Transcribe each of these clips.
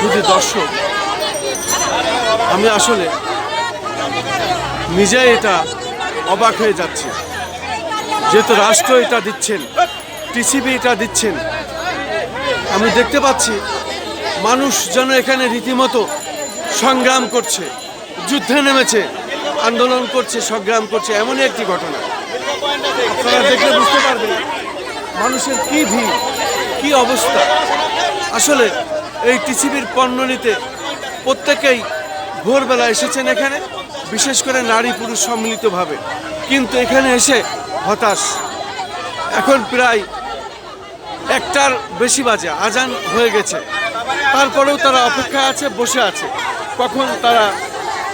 শুধু দর্শক। আমি আসলে নিজে এটা অবাক হয়ে যাচ্ছি। যেহেতু রাষ্ট্র এটা দিচ্ছেন টিসিবি এটা দিচ্ছেন, আমি দেখতে পাচ্ছি মানুষ যেন এখানে রীতিমতো সংগ্রাম করছে, যুদ্ধে নেমেছে, আন্দোলন করছে, সংগ্রাম করছে, এমনই একটি ঘটনা। আপনারা দেখলে বুঝতে পারবেন মানুষের কি ভিড়। কি অবস্থা? আসলে এই টিসিবির পণ্য নিতে প্রত্যেকেই ভোরবেলা এসেছেন এখানে, বিশেষ করে নারী পুরুষ সম্মিলিতভাবে। কিন্তু এখানে এসে হতাশ। এখন প্রায় একটার বেশি বাজে, আজান হয়ে গেছে। তারপরেও তারা অপেক্ষা আছে, বসে আছে। কখন তারা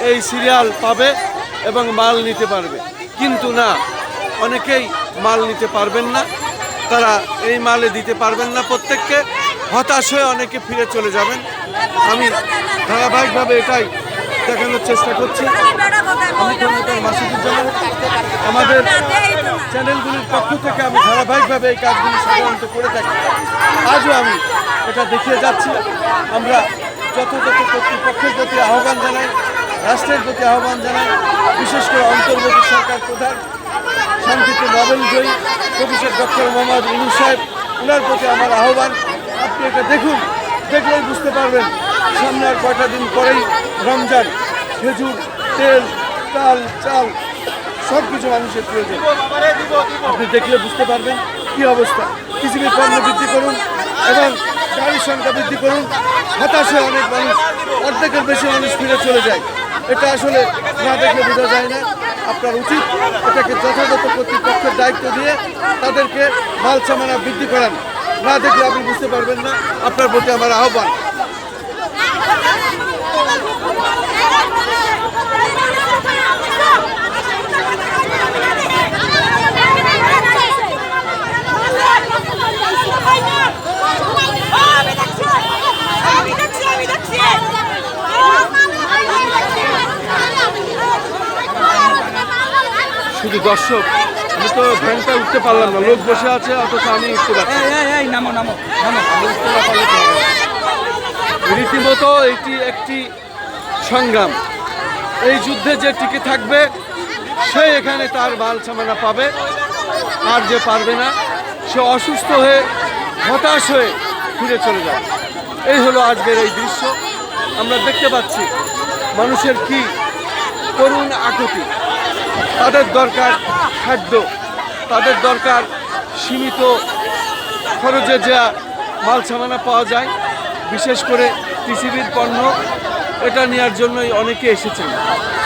এই সিরিয়াল পাবে এবং মাল নিতে পারবে। কিন্তু না, অনেকেই মাল নিতে পারবেন না। তারা এই মালে দিতে পারবেন না প্রত্যেককে। হতাশ হয়ে অনেকে ফিরে চলে যাবেন। আমি ধারাবাহিকভাবে এটাই দেখানোর চেষ্টা করছি। আমাদের চ্যানেলগুলির পক্ষ থেকে আমি ধারাবাহিকভাবে এই কাজগুলি সাধারণত করে থাকি। আজও আমি এটা দেখিয়ে যাচ্ছি। আমরা যথাযথ কর্তৃপক্ষের প্রতি আহ্বান জানাই, রাষ্ট্রের প্রতি আহ্বান জানাই, বিশেষ করে অন্তর্বর্তী সরকার প্রধান। শান্তিতে নোবেল জয়ী প্রফেসর ডক্টর মোহাম্মদ ইনু সাহেব ওনার প্রতি আমার আহ্বান, আপনি এটা দেখুন, দেখলেই বুঝতে পারবেন, সামনে আর কয়টা দিন পরেই রমজান, খেজুর, তেল চাল চাল সব কিছু মানুষের প্রয়োজন। আপনি দেখলে বুঝতে পারবেন কি অবস্থা। পৃথিবীর পণ্য বৃদ্ধি করুন এবং গাড়ির সংখ্যা বৃদ্ধি করুন। হতাশে অনেক মানুষ, অর্ধেকের বেশি মানুষ ফিরে চলে যায়। এটা আসলে না দেখে বোঝা যায় না। আপনার উচিত এটাকে যথাযথ কর্তৃপক্ষের দায়িত্ব দিয়ে তাদেরকে মাল সামানা বৃদ্ধি করান। না দেখলে আপনি বুঝতে পারবেন না, আপনার প্রতি আমার আহ্বান। শুধু দর্শক আমি তো ভ্যানটা উঠতে পারলাম না। লোক বসে আছে অথচ আমি উঠতে পারছি নামো নামো নামো উঠতে না পারলে তো হবে না। রীতিমতো এটি একটি সংগ্রাম। এই যুদ্ধে যে টিকে থাকবে সে এখানে তার বাল সামানা পাবে আর যে পারবে না সে অসুস্থ হয়ে হতাশ হয়ে ফিরে চলে যাবে। এই হলো আজকের এই দৃশ্য। আমরা দেখতে পাচ্ছি মানুষের কি করুণ আকুতি। তাদের দরকার খাদ্য, তাদের দরকার সীমিত খরচে যা মাল সামানা পাওয়া যায়, বিশেষ করে পৃথিবীর পণ্য, এটা নেওয়ার জন্যই অনেকে এসেছেন।